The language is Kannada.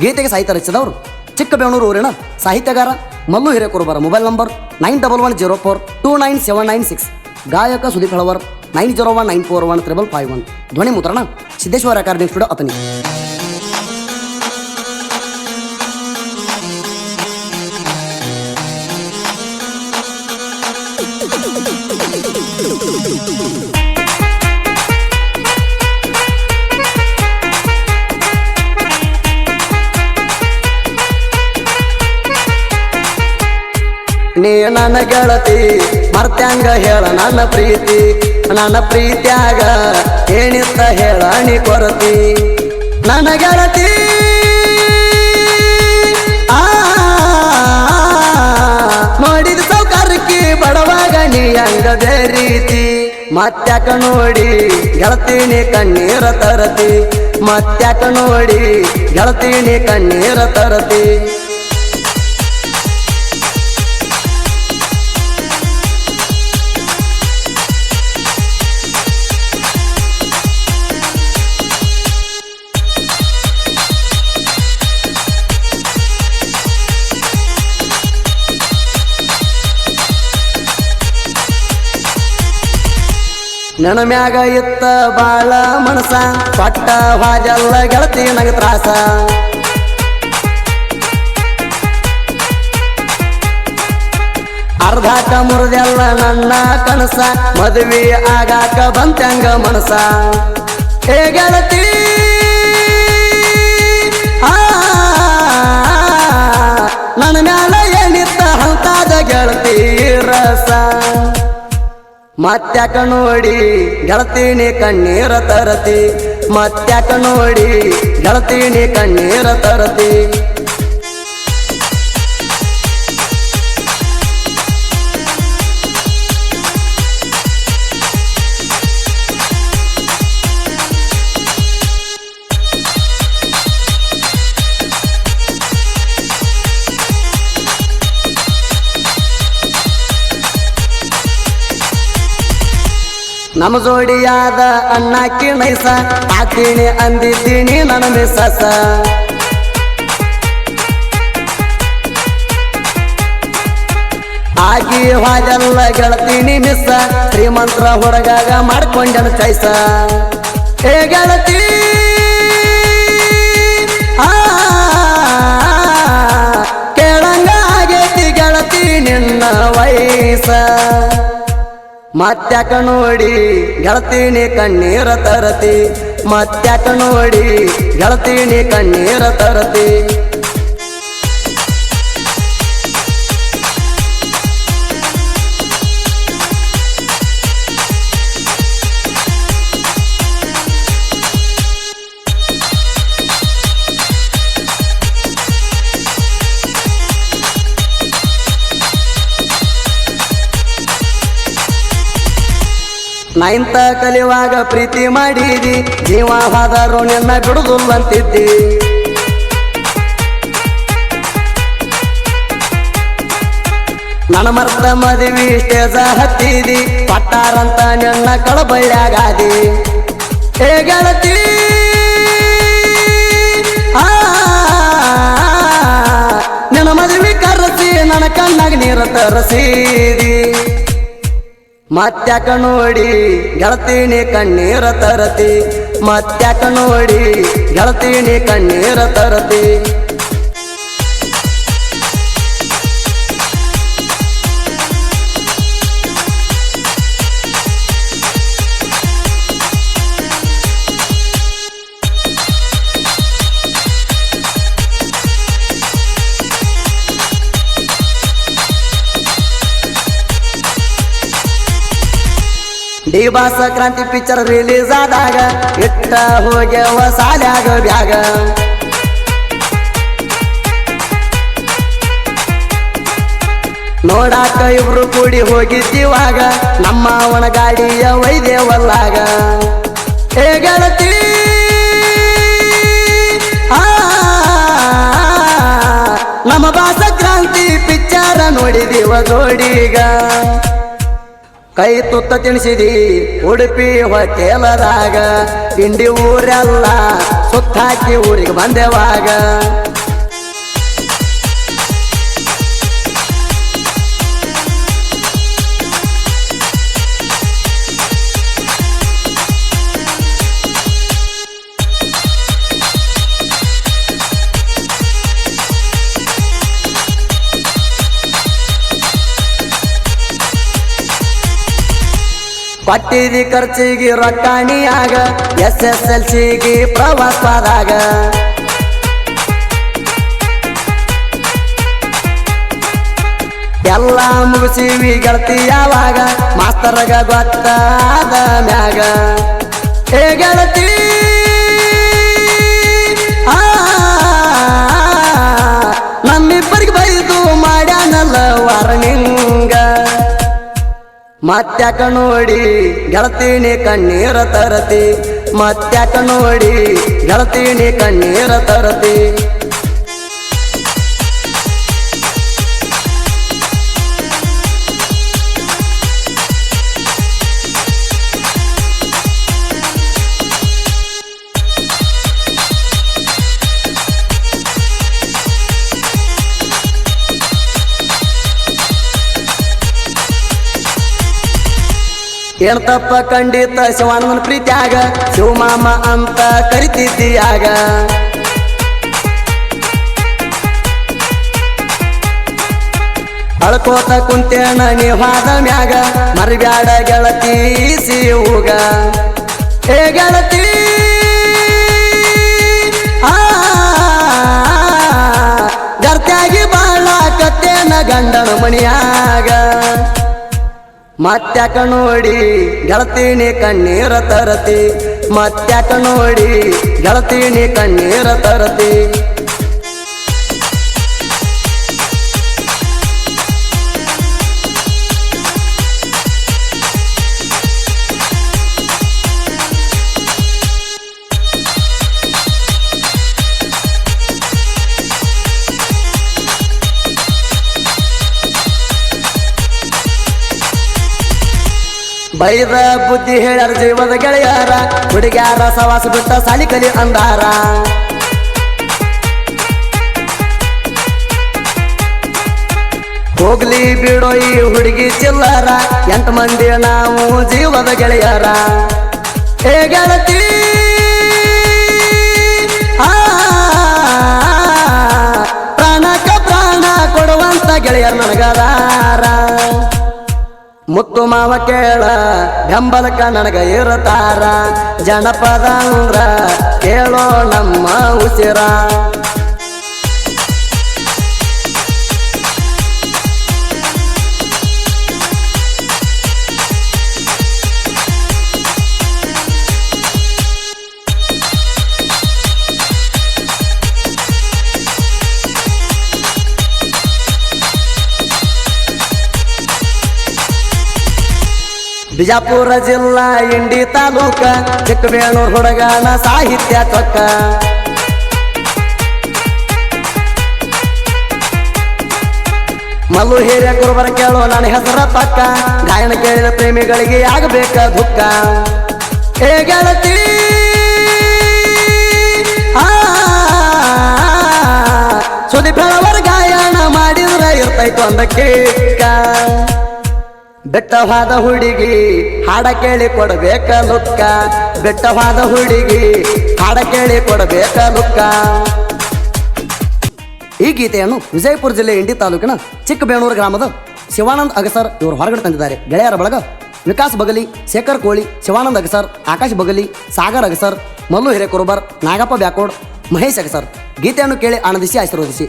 ಗೀತೆಗೆ ಸಾಹಿತ್ಯ ರಚಿಸಿದವರು ಚಿಕ್ಕಬೆಂಗಳೂರು ಊರಿನ ಸಾಹಿತ್ಯಗಾರ Mallu Hirekurubara mobile number nine double one zero four two nine seven nine six. ಗಾಯಕ Sudeep Halavar nine zero one nine four one triple five one. ಧ್ವನಿ ಮುದ್ರಣ ಸಿದ್ದೇಶ್ವರ ಅಕಾಡೆಮಿ ಸ್ಟುಡಿಯೋ ಅತನಿ ನೀ ನನ್ನ ಗೆಳತಿ ಮರ್ತ್ಯಾಂಗ ಹೇಳ ನನ್ನ ಪ್ರೀತಿ ನನ್ನ ಪ್ರೀತ್ಯಾಗ ಏನಿತ್ತ ಹೇಳ ನೀ ಕೊರತಿ ನನ್ನ ಗೆಳತಿ ನೋಡಿದ ಸೌಕಾರಕ್ಕೆ ಬಡವಾಗ ನೀ ಹಂಗದೇ ರೀತಿ ಮತ್ತ್ಯಾಕ ನೋಡಿ ಗೆಳತೀನಿ ಕಣ್ಣೀರ ತರತಿ ಮತ್ತ್ಯಾಕ ನೋಡಿ ಗೆಳತೀನಿ ಕಣ್ಣೀರ ತರತಿ ನನ್ನ ಮ್ಯಾಗ ಇತ್ತ ಬಾಳ ಮನಸ, ಪಟ್ಟ ಹಾಜಲ್ಲ ಗೆಳತಿ ನಗ ತ್ರಾಸ. ಅರ್ಧಾಟ ಮುರಿದೆಲ್ಲ ನನ್ನ ಕನಸ, ಮದುವೆ ಆಗಾಕ ಬಂತಂಗ ಮನಸ. ಹೇ ಗೆಳತಿ ಮತ್ತ್ಯಾಕ ನೋಡಿ ಗೆಳತೀನಿ ಕಣ್ಣೀರ ತರತಿ. ಮತ್ತ್ಯಾಕ ನೋಡಿ ಗೆಳತೀನಿ ಕಣ್ಣೀರ ತರತಿ. ನಮ್ಮ ಜೋಡಿಯಾದ ಅಣ್ಣಾಕಿ ಕಿಣೈಸ ಹಾಕ್ತೀನಿ ಅಂದಿದ್ದೀನಿ ನನ್ನ ಮಿಸಸ ಆಗಿ ಹಾಗೆಲ್ಲ ಗೆಳತೀನಿ ಮಿಸ್ಸ ಶ್ರೀಮಂತ್ರ ಹೊರಗಾಗ ಮಾಡ್ಕೊಂಡನ ಕೈಸ ಏ ಗೆಳತಿ ಕೇಳಂಗ ಆಗೈತಿ ಗೆಳತಿ ನಿನ್ನ ವಯಸ್ಸ ಮತ್ತ್ಯಾಕ ನೋಡಿ ಗೆಳತೀನಿ ಕಣ್ಣೀರ ತರತಿ ಮತ್ತ್ಯಾಕ ನೋಡಿ ಗೆಳತೀನಿ ಕಣ್ಣೀರ ತರತಿ. ನೈನ್ತ ಕಲಿಯುವಾಗ ಪ್ರೀತಿ ಮಾಡಿದಿ ಜೀವ ಹಾದರು ನಿನ್ನ ಬಿಡುದುಲ್ಲಂತಿದ್ದಿ ನನ್ನ ಮರ್ತ ಮದುವೆ ಸ್ಟೇಜ ಹತ್ತಿದಿ ಪಟ್ಟಾರಂತ ನಿನ್ನ ಕಳಬಳ್ಳ್ಯಾಗಾದಿ ಹೇ ಗೆಳತಿ ಆ, ನಿನ್ನ ಮದುವೆ ಕರೆಸಿ ನನ್ನ ಕಣ್ಣಾಗ ನೀರ ತರಸಿದಿ ಮತ್ತ್ಯಾಕ ನೋಡಿ ಗೆಳತೀನಿ ಕಣ್ಣೀರ ತರತಿ. ಮತ್ತ್ಯಾಕ ನೋಡಿ ಗೆಳತೀನಿ ಕಣ್ಣೀರ ತರತಿ. ಡಿ ಕ್ರಾಂತಿ ಪಿಕ್ಚರ್ ರಿಲೀಸ್ ಆದಾಗ ಇಟ್ಟ ಹೋಗ್ಯವ ಸಾಲ್ಯಾಗ ಬ್ಯಾಗ ನೋಡಾಕ ಇಬ್ರು ಕೂಡಿ ಹೋಗಿದ್ದೀವಾಗ ನಮ್ಮ ಅವನ ಗಾಡಿಯ ವೈದೇವಲ್ಲಾಗ ಗೆಳತಿ ಆ, ನಮ್ಮ ಬಾಸ ಕ್ರಾಂತಿ ಪಿಕ್ಚರ ನೋಡಿದೀವ ಜೋಡೀಗ ಕೈ ತುತ್ತ ತಿಣಿಸಿದಿ ಉಡುಪಿ ಹೊಟ್ಟೆಲದಾಗ ತಿಂಡಿ ಊರೆಲ್ಲ ಸುತ್ತಾಕಿ ಊರಿಗೆ ಬಂದೆವಾಗ. ಪಟ್ಟಿದಿ ಖರ್ಚಿಗೆ ರೊಕ್ಕಾಣಿಯಾಗ ಎಸ್ ಎಸ್ ಎಲ್ ಸಿಗೆ ಪ್ರವಾಸದಾಗ ಎಲ್ಲ ಮುಗಿಸಿವಿ ಗೆಳತಿ ಯಾವಾಗ ಮಾಸ್ತರಗ ಗೊತ್ತಾದ ಮ್ಯಾಗ ಏ ಗೆಳತಿ ನಮ್ಮಿಬ್ಬರಿಗೆ ಬೈದು ಮಾಡ್ಯಾನಲ್ಲ ವಾರ್ನಿಂಗ ಮತ್ತ್ಯಾಕ ನೋಡಿ ಗೆಳತೀನಿ ಕಣ್ಣೀರ ತರತಿ. ಮತ್ತ್ಯಾಕ ನೋಡಿ ಗೆಳತೀನಿ ಕಣ್ಣೀರ ತರತಿ. ಏನ್ ತಪ್ಪ ಖಂಡಿತ ಶಿವಾನಂದನ ಪ್ರೀತಿಯಾಗ? ಶಿವಮಾಮ ಅಂತ ಕರಿತಿದ್ದೀಯಾಗ? ಅಳ್ಕೋತ ಕುಂತೇಣ ನೀವಾದ ಮ್ಯಾಗ, ಮರಿಬ್ಯಾಡ ಗೆಳತಿ ಉಗ ಏ ಮತ್ತ್ಯಾಕ ನೋಡಿ ಗೆಳತೀನಿ ಕಣ್ಣೀರ ತರತಿ. ಮತ್ತ್ಯಾಕ ನೋಡಿ ಗೆಳತೀನಿ ಕಣ್ಣೀರ ತರತಿ. ಬೈದ ಬುದ್ಧಿ ಹೇಳ್ಯಾರ ಜೀವದ ಗೆಳೆಯಾರ ಹುಡುಗ್ಯಾರ ಸವಾಸ ಬಿಟ್ಟ ಸಾಲಿ ಕಲಿ ಅಂದಾರ ಹೋಗ್ಲಿ ಬಿಡೋ ಈ ಹುಡುಗಿ ಚಿಲ್ಲರ ಎಂಟು ಮಂದಿ ನಾವು ಜೀವದ ಗೆಳೆಯರ ಏ ಗೆಳತಿ ಪ್ರಾಣಕ್ಕ ಪ್ರಾಣ ಕೊಡುವಂತ ಗೆಳೆಯರ್ ನನಗದಾರ ಮುತ್ತು ಮಾವ ಕೇಳ ಬೆಂಬಲಕ ನನಗ ಇರತಾರ ಜನಪದ ಅಂದ್ರ ಕೇಳೋ ನಮ್ಮ ಉಸಿರ. ಬಿಜಾಪುರ ಜಿಲ್ಲಾ ಇಂಡಿ ತಾಲೂಕ ಚಿಕ್ಕಬೇಣೂರ್ ಹುಡುಗನ ಸಾಹಿತ್ಯ ತೊಕ್ಕ ಮಲ್ಲು ಹಿರಿಯ ಕುರುಬರ ಕೇಳೋ ನನ್ನ ಹೆಸರ ಪಕ್ಕ ಗಾಯನ ಕೇಳಿದ ಪ್ರೇಮಿಗಳಿಗೆ ಆಗಬೇಕ ದುಃಖ ಏ ಗೆಳತಿ ಸುದೀಪ್ ಗಾಯನ ಮಾಡಿದ್ರ ಇರ್ತೈತು ಅಂದ ಕೇಕ ಬೆಟ್ಟವಾದ ಹುಡುಗಿ, ಹಾಡ ಕೇಳಿ ಕೊಡಬೇಕ ಲುಕ್ಕ ಬೆಟ್ಟವಾದ ಹುಡುಗಿ, ಹಾಡ ಕೇಳಿ ಕೊಡಬೇಕ ಲುಕ್ಕ ಈ ಗೀತೆಯನ್ನು ವಿಜಯಪುರ ಜಿಲ್ಲೆ ಇಂಡಿ ತಾಲೂಕಿನ ಚಿಕ್ಕಬೇಣೂರು ಗ್ರಾಮದ ಶಿವಾನಂದ್ ಅಗಸರ್ ಇವರು ಹೊರಗಡೆ ತಂದಿದ್ದಾರೆ. ಗೆಳೆಯರ ಬಳಗ ವಿಕಾಸ್ ಬಗಲಿ, ಶೇಖರ್ ಕೋಳಿ, ಶಿವಾನಂದ್ ಅಗಸರ್, ಆಕಾಶ್ ಬಗಲಿ, ಸಾಗರ್ ಅಗಸರ್, ಮಲ್ಲು ಹಿರೇಕುರುಬರ್, ನಾಗಪ್ಪ ಬ್ಯಾಕೋಡ್, ಮಹೇಶ್ ಅಗಸರ್. ಗೀತೆಯನ್ನು ಕೇಳಿ ಆನಂದಿಸಿ, ಆಶೀರ್ವದಿಸಿ.